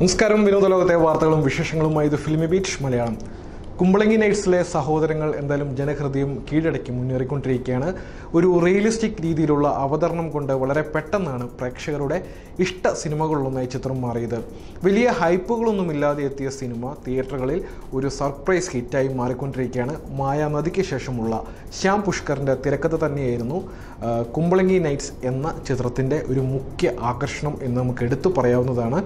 നമസ്കാരം. വിനോദ ലോകത്തെ വാർത്തകളും വിശേഷങ്ങളുമായി ഇത് ഫിലിമി ബീച്ച് മലയാളം. കുമ്പളങ്ങി നൈറ്റ്സിലെ സഹോദരങ്ങൾ എന്തായാലും ജനഹൃദയം കീഴടക്കി മുന്നേറിക്കൊണ്ടിരിക്കുകയാണ്. ഒരു റിയലിസ്റ്റിക് രീതിയിലുള്ള അവതരണം കൊണ്ട് വളരെ പെട്ടെന്നാണ് പ്രേക്ഷകരുടെ ഇഷ്ട സിനിമകളിലൊന്നായി ചിത്രം മാറിയത്. വലിയ ഹൈപ്പുകളൊന്നുമില്ലാതെ എത്തിയ സിനിമ തിയേറ്ററുകളിൽ ഒരു സർപ്രൈസ് ഹിറ്റായി മാറിക്കൊണ്ടിരിക്കുകയാണ്. മായാനദിക്ക് ശേഷമുള്ള ശ്യാം പുഷ്കറിന്റെ തിരക്കഥ തന്നെയായിരുന്നു കുമ്പളങ്ങി നൈറ്റ്സ് എന്ന ചിത്രത്തിന്റെ ഒരു മുഖ്യ ആകർഷണം എന്ന് നമുക്ക് എടുത്തു പറയാവുന്നതാണ്.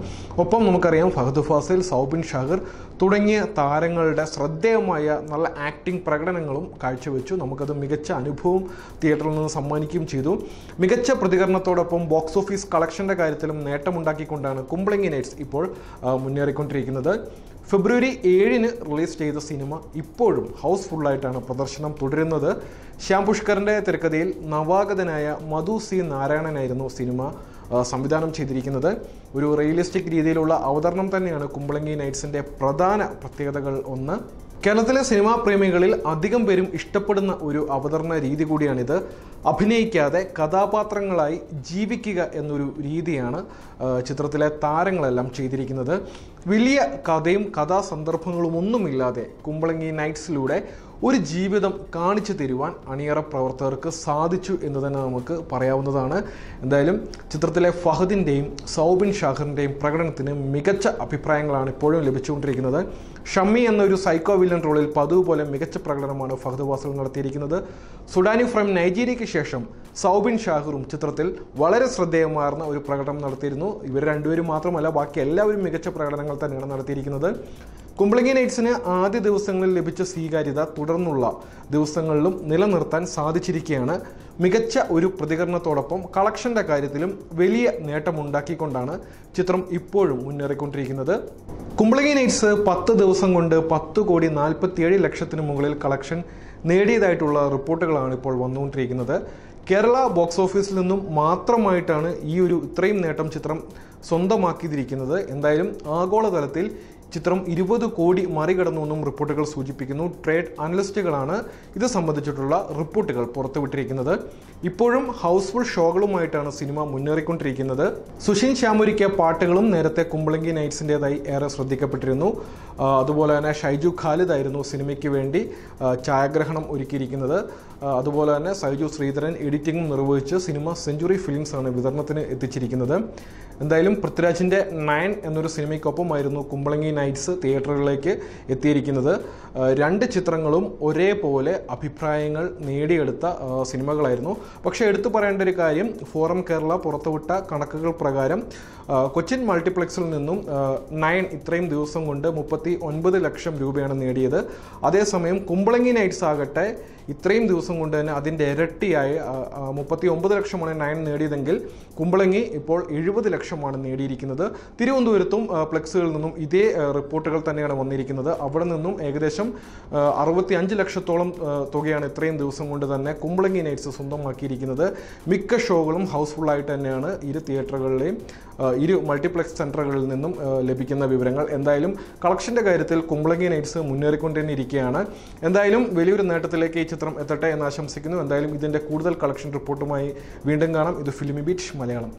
ഒപ്പം നമുക്കറിയാം ഫഹദ് ഫാസിൽ സൗബിൻ ഷാഹിർ തുടങ്ങിയ താരങ്ങളുടെ ശ്രദ്ധേയമായ നല്ല ആക്ടിംഗ് പ്രകടനങ്ങളും കാഴ്ചവെച്ചു. നമുക്കത് മികച്ച അനുഭവം തിയേറ്ററിൽ നിന്ന് സമ്മാനിക്കുകയും ചെയ്തു. മികച്ച പ്രതികരണത്തോടൊപ്പം ബോക്സ് ഓഫീസ് കളക്ഷന്റെ കാര്യത്തിലും നേട്ടമുണ്ടാക്കിക്കൊണ്ടാണ് കുമ്പളങ്ങി നൈറ്റ്സ് ഇപ്പോൾ മുന്നേറിക്കൊണ്ടിരിക്കുന്നത്. ഫെബ്രുവരി ഏഴിന് റിലീസ് ചെയ്ത സിനിമ ഇപ്പോഴും ഹൗസ്ഫുള്ളായിട്ടാണ് പ്രദർശനം തുടരുന്നത്. ശ്യാം പുഷ്കറിന്റെ തിരക്കഥയിൽ നവാഗതനായ മധു സി നാരായണനായിരുന്നു സിനിമ സംവിധാനം ചെയ്തിരിക്കുന്നത്. ഒരു റിയലിസ്റ്റിക് രീതിയിലുള്ള അവതരണം തന്നെയാണ് കുമ്പളങ്ങി നൈറ്റ്സിന്റെ പ്രധാന പ്രത്യേകതകൾ ഒന്ന്. കേരളത്തിലെ സിനിമാ പ്രേമികളിൽ അധികം പേരും ഇഷ്ടപ്പെടുന്ന ഒരു അവതരണ രീതി കൂടിയാണിത്. അഭിനയിക്കാതെ കഥാപാത്രങ്ങളായി ജീവിക്കുക എന്നൊരു രീതിയാണ് ചിത്രത്തിലെ താരങ്ങളെല്ലാം ചെയ്തിരിക്കുന്നത്. വലിയ കഥയും കഥാസന്ദർഭങ്ങളും ഒന്നുമില്ലാതെ കുമ്പളങ്ങി നൈറ്റ്സിലൂടെ ഒരു ജീവിതം കാണിച്ചു തരുവാൻ അണിയറ പ്രവർത്തകർക്ക് സാധിച്ചു എന്ന് തന്നെ നമുക്ക് പറയാവുന്നതാണ്. എന്തായാലും ചിത്രത്തിലെ ഫഹദിന്റെയും സൗബിൻ ഷാഹിറിന്റെയും പ്രകടനത്തിന് മികച്ച അഭിപ്രായങ്ങളാണ് ഇപ്പോഴും ലഭിച്ചുകൊണ്ടിരിക്കുന്നത്. ഷമ്മി എന്നൊരു സൈക്കോ വില്ലൻ റോളിൽ പതിവ് പോലെ മികച്ച പ്രകടനമാണ് ഫഹദ് വാസൽ നടത്തിയിരിക്കുന്നത്. സുഡാനി ഫ്രം നൈജീരിയയ്ക്ക് ശേഷം സൗബിൻ ഷാഹിറും ചിത്രത്തിൽ വളരെ ശ്രദ്ധേയമാർന്ന ഒരു പ്രകടനം നടത്തിയിരുന്നു. ഇവർ രണ്ടുപേരും മാത്രമല്ല ബാക്കി എല്ലാവരും മികച്ച പ്രകടനങ്ങൾ തന്നെയാണ് നടത്തിയിരിക്കുന്നത്. കുമ്പളങ്ങി നൈറ്റ്സിന് ആദ്യ ദിവസങ്ങളിൽ ലഭിച്ച സ്വീകാര്യത തുടർന്നുള്ള ദിവസങ്ങളിലും നിലനിർത്താൻ സാധിച്ചിരിക്കുകയാണ്. മികച്ച ഒരു പ്രതികരണത്തോടൊപ്പം കളക്ഷന്റെ കാര്യത്തിലും വലിയ നേട്ടമുണ്ടാക്കിക്കൊണ്ടാണ് ചിത്രം ഇപ്പോഴും മുന്നേറിക്കൊണ്ടിരിക്കുന്നത്. കുമ്പളങ്ങി നൈറ്റ്സ് പത്ത് ദിവസം കൊണ്ട് പത്ത് കോടി നാൽപ്പത്തിയേഴ് ലക്ഷത്തിന് മുകളിൽ കളക്ഷൻ നേടിയതായിട്ടുള്ള റിപ്പോർട്ടുകളാണ് ഇപ്പോൾ വന്നുകൊണ്ടിരിക്കുന്നത്. കേരള ബോക്സ് ഓഫീസിൽ നിന്നും മാത്രമായിട്ടാണ് ഈ ഒരു ഇത്രയും നേട്ടം ചിത്രം സ്വന്തമാക്കിയിരിക്കുന്നത്. എന്തായാലും ആഗോളതലത്തിൽ ചിത്രം ഇരുപത് കോടി മറികടന്നു എന്നും റിപ്പോർട്ടുകൾ സൂചിപ്പിക്കുന്നു. ട്രേഡ് അനലിസ്റ്റുകളാണ് ഇത് സംബന്ധിച്ചിട്ടുള്ള റിപ്പോർട്ടുകൾ പുറത്തുവിട്ടിരിക്കുന്നത്. ഇപ്പോഴും ഹൗസ്ഫുൾ ഷോകളുമായിട്ടാണ് സിനിമ മുന്നേറിക്കൊണ്ടിരിക്കുന്നത്. സുഷിൻ ശ്യാമുരിക്ക് പാട്ടുകളും നേരത്തെ കുമ്പളങ്കി നൈറ്റ്സിന്റെതായി ഏറെ ശ്രദ്ധിക്കപ്പെട്ടിരുന്നു. അതുപോലെ തന്നെ ഷൈജു ഖാലിദ് ആയിരുന്നു സിനിമയ്ക്ക് വേണ്ടി ഛായാഗ്രഹണം ഒരുക്കിയിരിക്കുന്നത്. അതുപോലെ തന്നെ സൈജു ശ്രീധരൻ എഡിറ്റിംഗും നിർവഹിച്ച് സിനിമ സെഞ്ചുറി ഫിലിംസ് ആണ് വിതരണത്തിന് എത്തിച്ചിരിക്കുന്നത്. എന്തായാലും പൃഥ്വിരാജിന്റെ നയൻ എന്നൊരു സിനിമയ്ക്കൊപ്പമായിരുന്നു കുമ്പളങ്ങി നൈറ്റ്സ് തിയേറ്ററുകളിലേക്ക് എത്തിയിരിക്കുന്നത്. രണ്ട് ചിത്രങ്ങളും ഒരേപോലെ അഭിപ്രായങ്ങൾ നേടിയെടുത്ത സിനിമകളായിരുന്നു. പക്ഷേ എടുത്തു പറയേണ്ട ഒരു കാര്യം ഫോറം കേരള പുറത്തുവിട്ട കണക്കുകൾ പ്രകാരം കൊച്ചിൻ മൾട്ടിപ്ലക്സിൽ നിന്നും നയൻ ഇത്രയും ദിവസം കൊണ്ട് മുപ്പത്തി ഒൻപത് ലക്ഷം രൂപയാണ് നേടിയത്. അതേസമയം കുമ്പളങ്ങി നൈറ്റ്സ് ആകട്ടെ ഇത്രയും ദിവസം കൊണ്ട് തന്നെ അതിന്റെ ഇരട്ടിയായി മുപ്പത്തി ഒമ്പത് ലക്ഷമാണ് നയൻ നേടിയതെങ്കിൽ കുമ്പളങ്ങി ഇപ്പോൾ എഴുപത് ലക്ഷമാണ് നേടിയിരിക്കുന്നത്. തിരുവനന്തപുരത്തും പ്ലക്സുകളിൽ നിന്നും ഇതേ റിപ്പോർട്ടുകൾ തന്നെയാണ് വന്നിരിക്കുന്നത്. അവിടെ നിന്നും ഏകദേശം അറുപത്തി അഞ്ച് ലക്ഷത്തോളം തുകയാണ് ഇത്രയും ദിവസം കൊണ്ട് തന്നെ കുമ്പളങ്ങി നൈറ്റ്സ് സ്വന്തമാക്കിയിരിക്കുന്നത്. മിക്ക ഷോകളും ഹൗസ്ഫുൾ ആയിട്ട് തന്നെയാണ് ഇരു തിയേറ്ററുകളിലെയും ഇരു മൾട്ടിപ്ലക്സ് സെന്ററുകളിൽ നിന്നും ലഭിക്കുന്ന വിവരങ്ങൾ. എന്തായാലും കളക്ഷന്റെ കാര്യത്തിൽ കുമ്പളങ്ങി നൈറ്റ്സ് മുന്നേറിക്കൊണ്ട് തന്നെ ഇരിക്കുകയാണ് എന്തായാലും വലിയൊരു നേട്ടത്തിലേക്ക് ഈ ചിത്രം എത്തട്ടെ എന്ന് ആശംസിക്കുന്നു. എന്തായാലും ഇതിന്റെ കൂടുതൽ കളക്ഷൻ റിപ്പോർട്ടുമായി വീണ്ടും കാണാം. ഇത് ഫിലിമി ബീച്ച് മലയാളം.